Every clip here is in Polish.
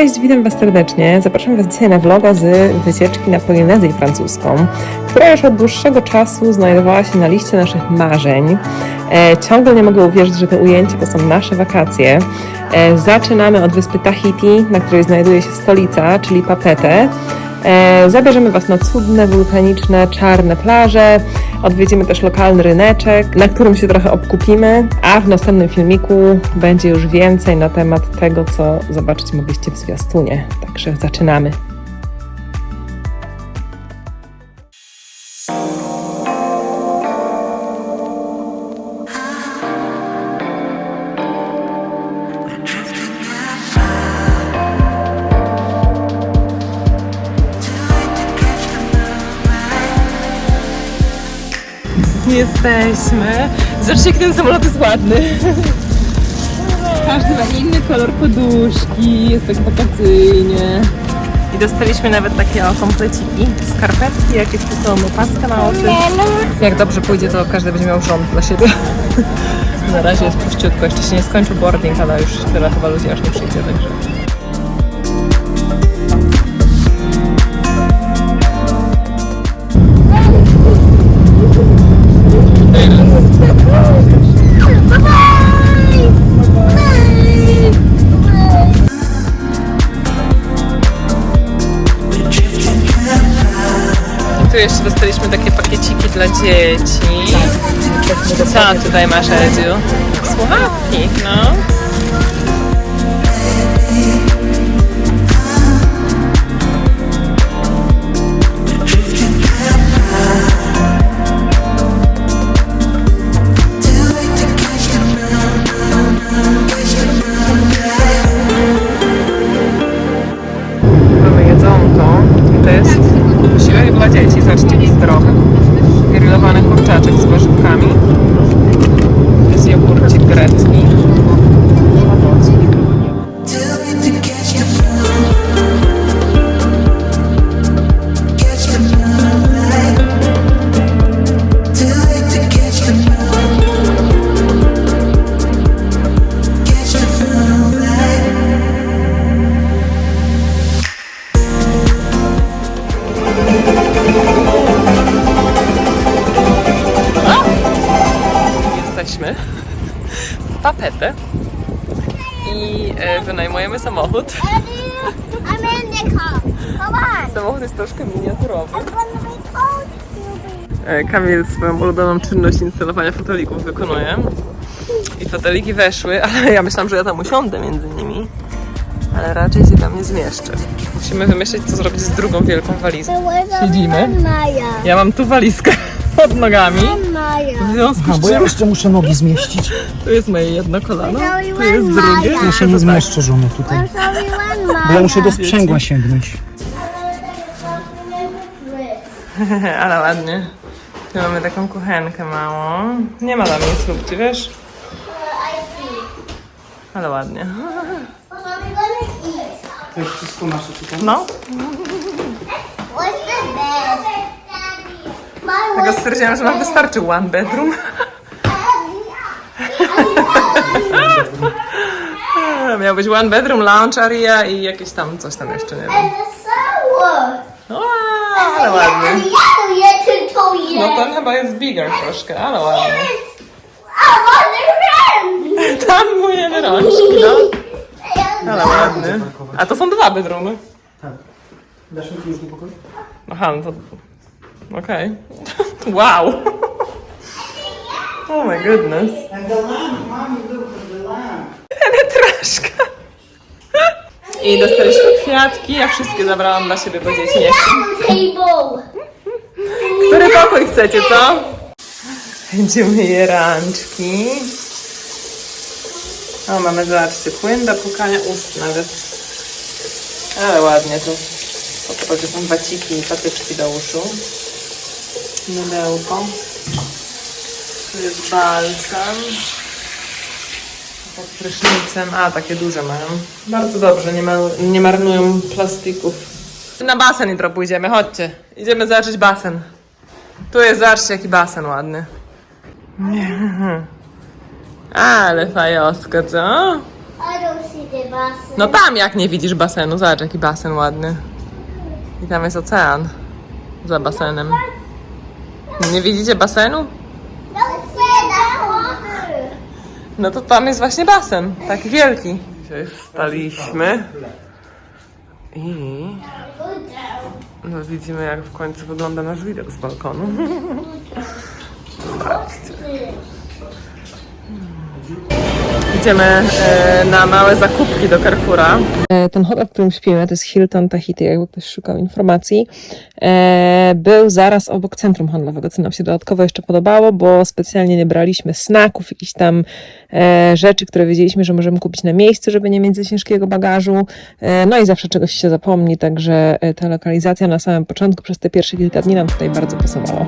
Cześć, witam Was serdecznie. Zapraszam Was dzisiaj na vloga z wycieczki na Polinezję francuską, która już od dłuższego czasu znajdowała się na liście naszych marzeń. E, ciągle nie mogę uwierzyć, że te ujęcia to są nasze wakacje. E, zaczynamy od wyspy Tahiti, na której znajduje się stolica, czyli Papete. E, zabierzemy Was na cudne, wulkaniczne, czarne plaże. Odwiedzimy też lokalny ryneczek, na którym się trochę obkupimy, a w następnym filmiku będzie już więcej na temat tego, co zobaczyć mogliście w zwiastunie. Także zaczynamy. Jesteśmy. Zobaczcie, jak ten samolot jest ładny. Każdy ma inny kolor poduszki, jest tak wakacyjnie. I dostaliśmy nawet takie kompleciki, skarpetki, jakieś tu są opaska na oczy. Jak dobrze pójdzie, to każdy będzie miał rząd dla siebie. Na razie jest puściutko, jeszcze się nie skończył boarding, ale już tyle chyba ludzi aż nie przyjdzie, także... Tu jeszcze dostaliśmy takie pakieciki dla dzieci. Co tutaj masz, Edziu? Słuchawki, no. Kamil swoją ulubioną czynność instalowania fotelików wykonuje. I foteliki weszły, ale ja myślałam, że ja tam usiądę między nimi. Ale raczej się tam nie zmieszczę. Musimy wymyślić, co zrobić z drugą wielką walizą. Siedzimy. Ja mam tu walizkę pod nogami. W związku z bo ja czym jeszcze muszę nogi zmieścić. tu jest moje jedno kolano, tu jest drugie. Ja się nie zmieszczę żony tutaj. Bo ja muszę do sprzęgła sięgnąć. Ale ładnie. Tu mamy taką kuchenkę małą. Nie ma tam nic lub wiesz? I see. Ale ładnie. To jest wszystko nasze tutaj. No, tego stwierdziłam, że nam wystarczy one bedroom. Miał być one bedroom, lounge area i jakieś tam coś tam jeszcze, nie wiem. And the sour. O, ale And ładnie. Yet to No ten chyba jest bigger troszkę, ale ładnie. Friend. Tam myjemy rączki, no. Ale ładny. A to są dwa bedroomy. Dasz mi do pokoju? Aha, no to... Okej. Wow! Oh my goodness. Lamp. Penetraszka. I dostaliśmy kwiatki, ja wszystkie zabrałam dla siebie, bo dzieci nie chcą. Który pokój chcecie, co? Będziemy je rączki. O, mamy, zobaczcie, płyn do pukania ust nawet. Ale ładnie to pewnie są waciki i patyczki do uszu. Mydełko. Tu jest balsam. Pod prysznicem. A, takie duże mają. Bardzo dobrze, nie, ma, nie marnują plastików. Na basen jutro pójdziemy, chodźcie. Idziemy zobaczyć basen. Tu jest, zobaczcie jaki basen ładny. Ale fajosko, co? I don't see the bus. No tam jak nie widzisz basenu, zobacz jaki basen ładny. I tam jest ocean za basenem. Nie widzicie basenu? Don't see that water. No to tam jest właśnie basen, taki wielki. Dzisiaj wstaliśmy i no widzimy jak w końcu wygląda nasz widok z balkonu. Zobaczcie. Idziemy e, na małe zakupki do Carrefoura. Ten hotel, w którym śpimy, to jest Hilton Tahiti, jakby ktoś szukał informacji. E, Był zaraz obok centrum handlowego, co nam się dodatkowo jeszcze podobało, bo specjalnie nie braliśmy snaków, jakichś tam e, rzeczy, które wiedzieliśmy, że możemy kupić na miejscu, żeby nie mieć za ciężkiego bagażu. E, No i zawsze czegoś się zapomni, także e, ta lokalizacja na samym początku, przez te pierwsze kilka dni nam tutaj bardzo pasowała.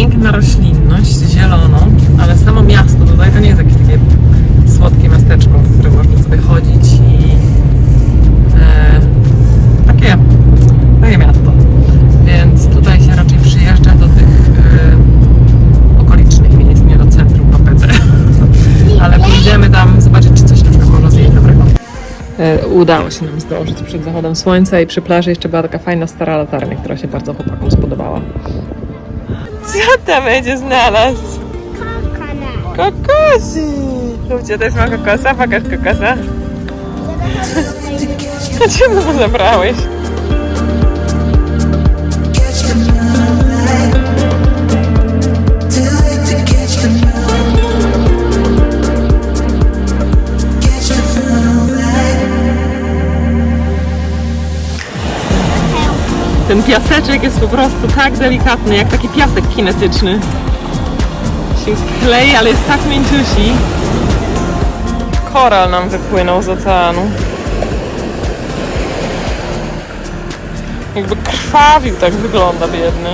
Piękna roślinność, zielono, ale samo miasto tutaj to nie jest jakieś takie słodkie miasteczko, w którym można sobie chodzić i e, takie, takie miasto. Więc tutaj się raczej przyjeżdża do tych e, okolicznych miejsc, nie do centrum Papete. Ale pójdziemy tam zobaczyć, czy coś na przykład można zjeść dobrego. E, Udało się nam zdążyć przed zachodem słońca i przy plaży jeszcze była taka fajna stara latarnia, która się bardzo chłopakom spodobała. Co tam będzie znalazł? Coconut. Kokosi! Ludzie, też ma kokosa? Pokaż kokosa. Czemu go zabrałeś? Ten piaseczek jest po prostu tak delikatny, jak taki piasek kinetyczny. Się klei, ale jest tak mięciusi. Koral nam wypłynął z oceanu. Jakby krwawił, tak wygląda biedny.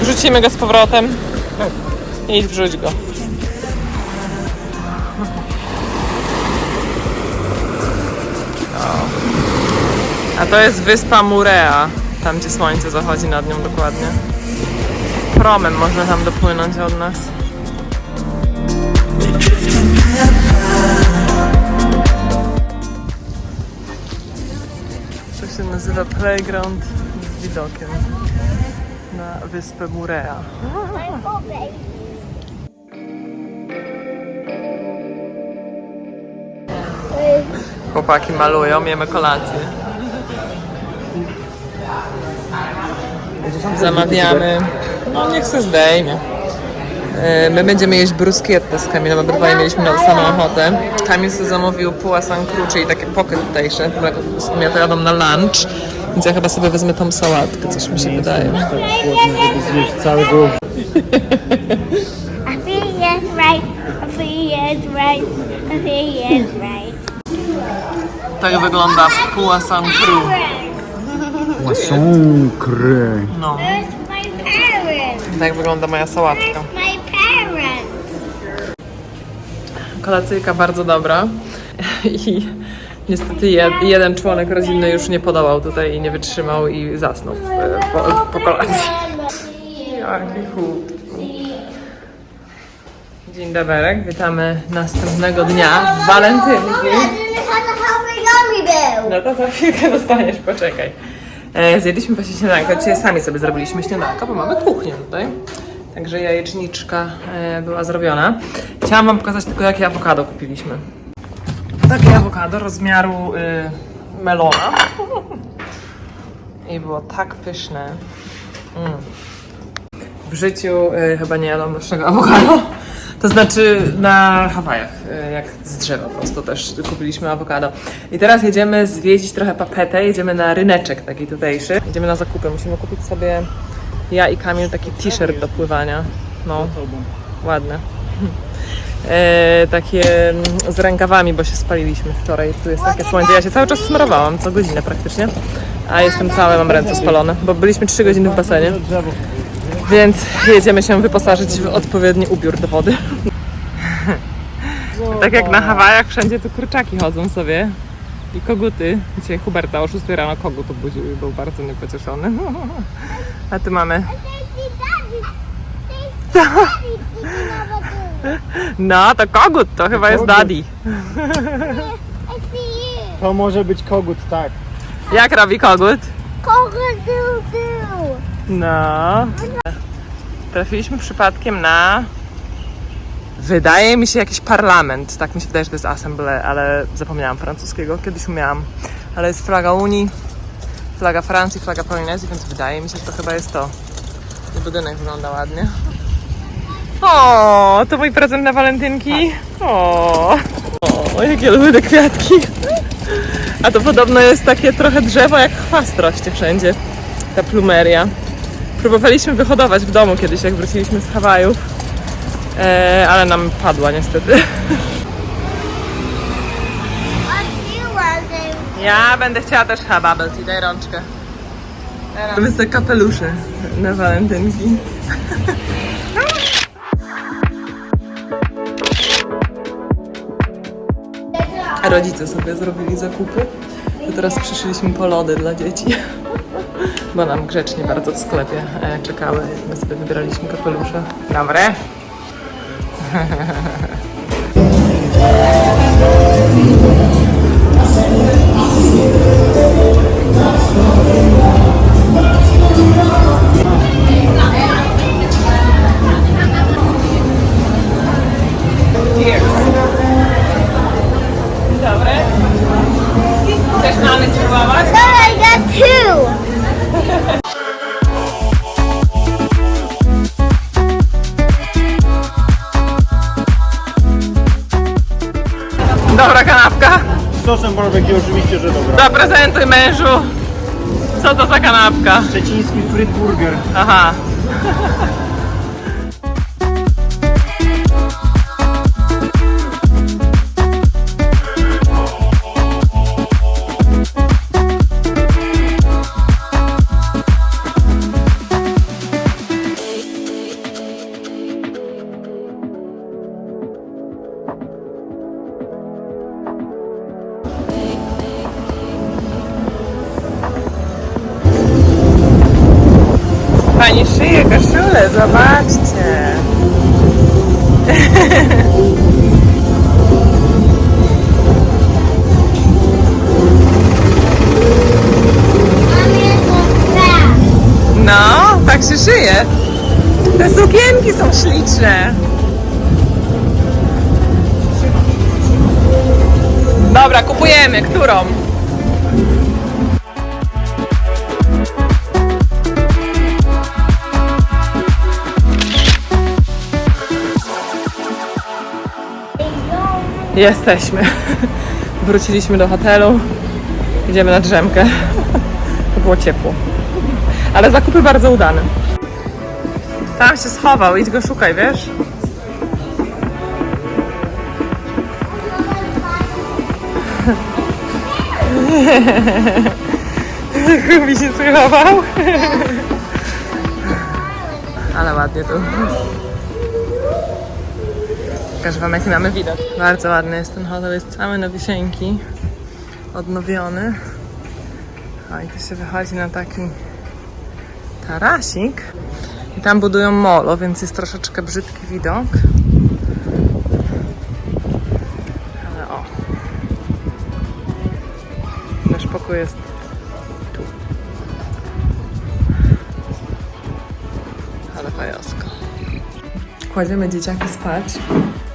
Wrzucimy go z powrotem. Idź wrzuć go. A to jest wyspa Murea, tam gdzie słońce zachodzi nad nią dokładnie. Promem można tam dopłynąć od nas. To się nazywa Playground z widokiem na wyspę Murea. Chłopaki malują, jemy kolację. Zamawiamy. No niech se zdejmie. E, My będziemy jeść bruschetta z Kamilem, obydwaj mieliśmy na samą ochotę. Kamil sobie zamówił puasan cru, czyli takie które w sumie to jadą na lunch. Więc ja chyba sobie wezmę tą sałatkę, coś mi się wydaje. Zjeść cały był. I think yes, right. I think yes, right. I think yes, right. Tak wygląda puasan cru. Łasonkry. No, Where's my parents? tak wygląda moja sałatka. My parents. Kolacyjka bardzo dobra i niestety jed, jeden członek rodziny już nie podołał tutaj i nie wytrzymał i zasnął e, po, po kolacji. Jaki chłód. Dzień dobry, witamy następnego dnia w walentynki. No to za chwilkę dostaniesz, poczekaj. E, zjedliśmy właśnie śniadanko, dzisiaj sami sobie zrobiliśmy śniadanko, bo mamy kuchnię tutaj. Także jajeczniczka e, była zrobiona. Chciałam wam pokazać tylko jakie awokado kupiliśmy. Takie awokado rozmiaru y, melona. I było tak pyszne. Mm. w życiu y, chyba nie jadłam lepszego awokado. To znaczy na Hawajach, y, jak z drzewa po prostu też kupiliśmy awokado. I teraz jedziemy zwiedzić trochę papetę, jedziemy na ryneczek taki tutejszy. Jedziemy na zakupy, musimy kupić sobie ja i Kamil taki t-shirt do pływania. No, ładne. E, takie mm, z rękawami, bo się spaliliśmy wczoraj. Tu jest takie słońce. Ja się cały czas smarowałam, co godzinę praktycznie. A jestem całe, mam ręce spalone, bo byliśmy 3 godziny w basenie. Więc jedziemy się wyposażyć w odpowiedni ubiór do wody. tak jak na Hawajach, wszędzie tu kurczaki chodzą sobie. I koguty. Dzisiaj Huberta o 6 rano kogut obudził i był bardzo niepocieszony. A tu mamy... No, to kogut, to chyba jest kogut. daddy. To może być kogut, tak. Jak robi kogut? Cock-a-doodle. No. Trafiliśmy przypadkiem na. Wydaje mi się jakiś parlament. Tak mi się wydaje, że to jest Assemblée, ale zapomniałam francuskiego. Kiedyś umiałam. Ale jest flaga Unii, flaga Francji, flaga Polinezji, więc wydaje mi się, że to chyba jest to. I budynek wygląda ładnie. O, to mój prezent na walentynki. O, o jakie lubię te kwiatki. A to podobno jest takie trochę drzewo, jak chwast rośnie wszędzie. Ta plumeria. Próbowaliśmy wyhodować w domu kiedyś, jak wróciliśmy z Hawajów, e, ale nam padła niestety. Ja będę chciała też tea, daj rączkę. Robimy sobie kapelusze na walentynki. Rodzice sobie zrobili zakupy, to teraz przyszliśmy po lody dla dzieci. Bo nam grzecznie bardzo w sklepie e, czekały, my sobie wybieraliśmy kapelusze. Dobre. Sosem barbecue oczywiście, że dobra. Zaprezentuj mężu. Co to za kanapka? Szczeciński fryt burger. Aha. No, tak się szyje. Te sukienki są śliczne. Dobra, kupujemy. Którą? Jesteśmy. Wróciliśmy do hotelu. Idziemy na drzemkę. Było ciepło. Ale zakupy bardzo udane. Tam się schował, idź go szukaj, wiesz? Kubi się schował. Ale ładnie tu. Pokażę wam jaki mamy widok. Bardzo ładny jest ten hotel, jest cały na wisienki. Odnowiony. O, i tu się wychodzi na taki tarasik. I tam budują molo, więc jest troszeczkę brzydki widok. Ale o. Nasz pokój jest tu. Ale fajosko. Kładziemy dzieciaki spać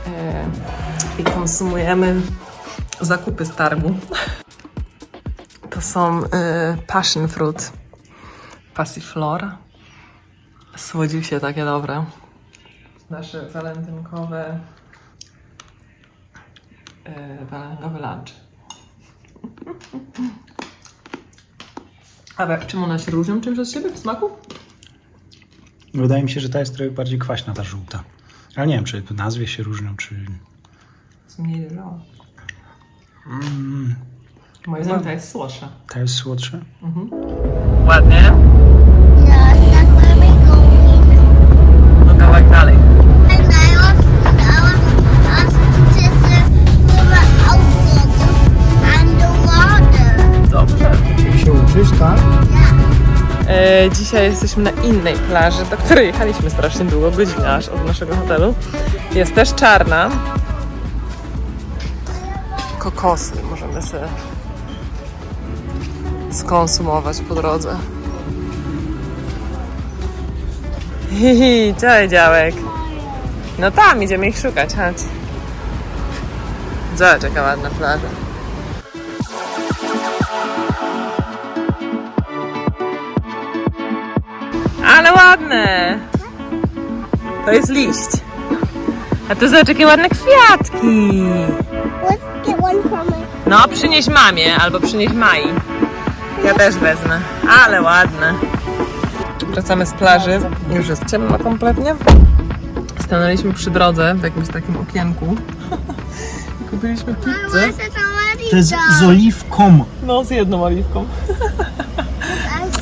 e, i konsumujemy zakupy z targu. To są e, passion fruit, passiflora. Słodziusie takie dobre. Nasze walentynkowe yy, walentynkowy lunch. A czym one się różnią czymś od siebie w smaku? Wydaje mi się, że ta jest trochę bardziej kwaśna, ta żółta. Ale nie wiem, czy w nazwie się różnią, czy... Jest mniej ryżowa. Moim zdaniem ta jest słodsza. Ta jest słodsza? Ładnie. Dzisiaj jesteśmy na innej plaży, do której jechaliśmy strasznie długo, godzinę aż od naszego hotelu. Jest też czarna. Kokosy możemy sobie skonsumować po drodze. Hihi, cześć działek. No tam, idziemy ich szukać, chodź. Zobacz jaka ładna plaża. Ale ładne! To jest liść. A tu zobacz jakie ładne kwiatki. No, przynieś mamie albo przynieś Mai. Ja też wezmę. Ale ładne. Wracamy z plaży. Już jest ciemno kompletnie. Stanęliśmy przy drodze w jakimś takim okienku. I Kupiliśmy pizzę. To jest z oliwką. No, z jedną oliwką.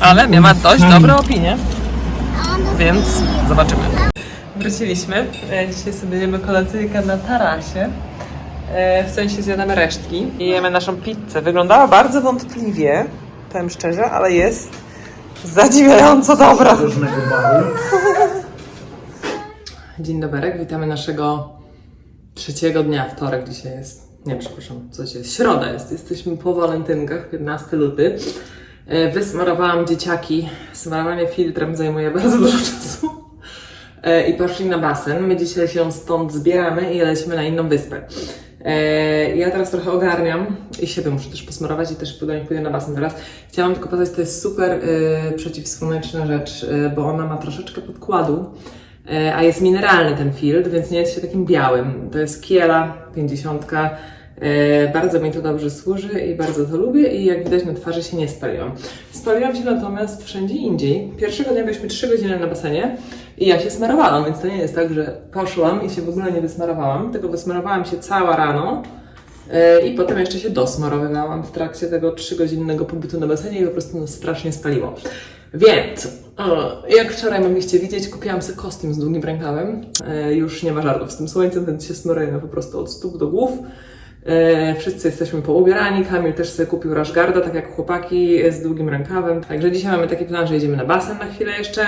Ale ma dość dobre opinie. Więc zobaczymy. Wróciliśmy. E, Dzisiaj sobie jemy kolacyjkę na tarasie. E, W sensie zjadamy resztki. I jemy naszą pizzę. Wyglądała bardzo wątpliwie, powiem szczerze, ale jest zadziwiająco dobra. Różnego baru. Dzień dobry, witamy naszego trzeciego dnia, wtorek dzisiaj jest. Nie, przepraszam, coś jest. Środa jest. Jesteśmy po walentynkach, 15 luty. E, Wysmarowałam dzieciaki. Smarowanie filtrem zajmuje bardzo dużo czasu. E, I poszli na basen. My dzisiaj się stąd zbieramy i lecimy na inną wyspę. E, Ja teraz trochę ogarniam i siebie muszę też posmarować i też pójdę, na basen teraz. Chciałam tylko powiedzieć, to jest super przeciwsłoneczna rzecz, bo ona ma troszeczkę podkładu. A jest mineralny ten filtr, więc nie jest się takim białym. To jest Kiela 50. E, bardzo mi to dobrze służy i bardzo to lubię i jak widać na twarzy się nie spaliłam. Spaliłam się natomiast wszędzie indziej. Pierwszego dnia byliśmy 3 godziny na basenie i ja się smarowałam, więc to nie jest tak, że poszłam i się w ogóle nie wysmarowałam, tylko wysmarowałam się cała rano e, i potem jeszcze się dosmarowywałam w trakcie tego 3-godzinnego pobytu na basenie i po prostu nas strasznie spaliło. Więc, jak wczoraj mogliście widzieć, kupiłam sobie kostium z długim rękawem. E, Już nie ma żartów z tym słońcem, więc się smarujemy po prostu od stóp do głów. E, Wszyscy jesteśmy poubierani. Kamil też sobie kupił rashgarda, tak jak chłopaki, z długim rękawem. Także dzisiaj mamy taki plan, że jedziemy na basen na chwilę jeszcze.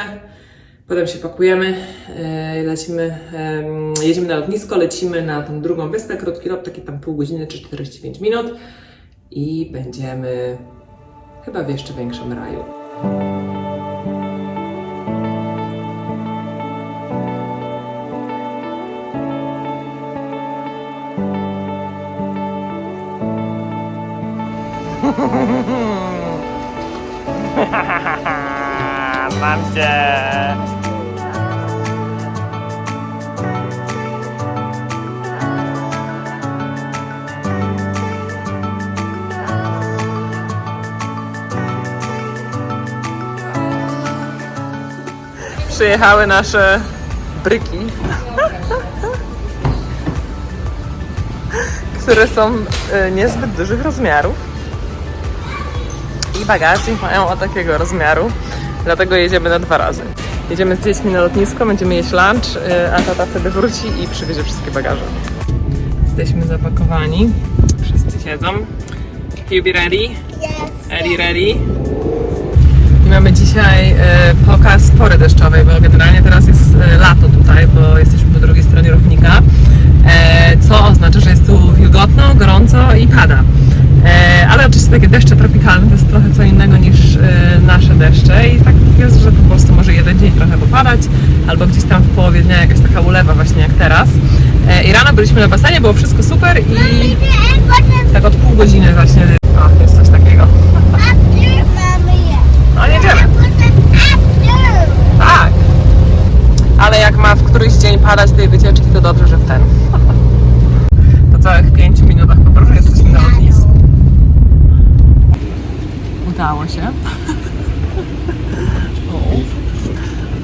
Potem się pakujemy, e, lecimy, em, jedziemy na lotnisko, lecimy na tą drugą wyspę, krótki lot, taki tam pół godziny czy 45 minut i będziemy chyba w jeszcze większym raju. Cię! Przyjechały nasze bryki, które są e, niezbyt dużych rozmiarów i bagażnik mają o takiego rozmiaru, dlatego jedziemy na dwa razy. Jedziemy z dziećmi na lotnisko, będziemy jeść lunch, y, a tata wtedy wróci i przywiezie wszystkie bagaże. Jesteśmy zapakowani, wszyscy siedzą. You be ready? Yes. Ready, ready? I mamy dzisiaj e, pokaz pory deszczowej, bo generalnie teraz jest e, lato tutaj, bo jesteśmy po drugiej stronie równika, e, co oznacza, że jest tu wilgotno, gorąco i pada. Ale oczywiście takie deszcze tropikalne to jest trochę co innego niż e, nasze deszcze i tak jest, że po prostu może jeden dzień trochę popadać, albo gdzieś tam w połowie dnia jakaś taka ulewa właśnie jak teraz. E, I rano byliśmy na basenie, było wszystko super i tak od pół godziny właśnie, o, jest coś takiego. No jedziemy. Is after? Tak. ale jak ma w któryś dzień padać tej wycieczki, to dobrze, że w ten. Po całych 5 minutach podróży jesteśmy na lotnisku. Udało się.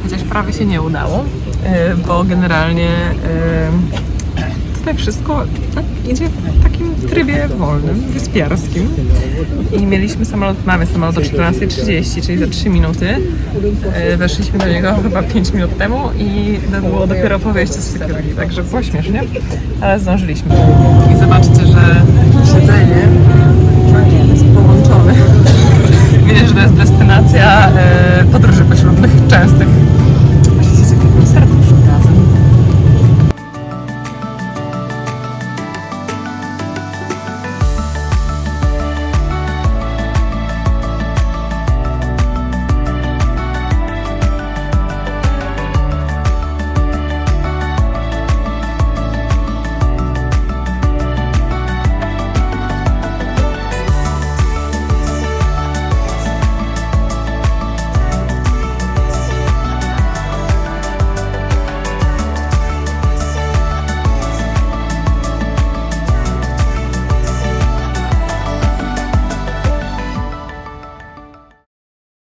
Chociaż prawie się nie udało, y, bo generalnie y, tutaj wszystko tak idzie w takim trybie wolnym, wyspiarskim. I mieliśmy samolot, mamy samolot o 14.30, czyli za 3 minuty. Y, Weszliśmy do niego chyba 5 minut temu i to było dopiero po wyjściu z security, także było śmiesznie, ale zdążyliśmy. I zobaczcie, że siedzenie Widać, że to jest destynacja e, podróży poślubnych częstych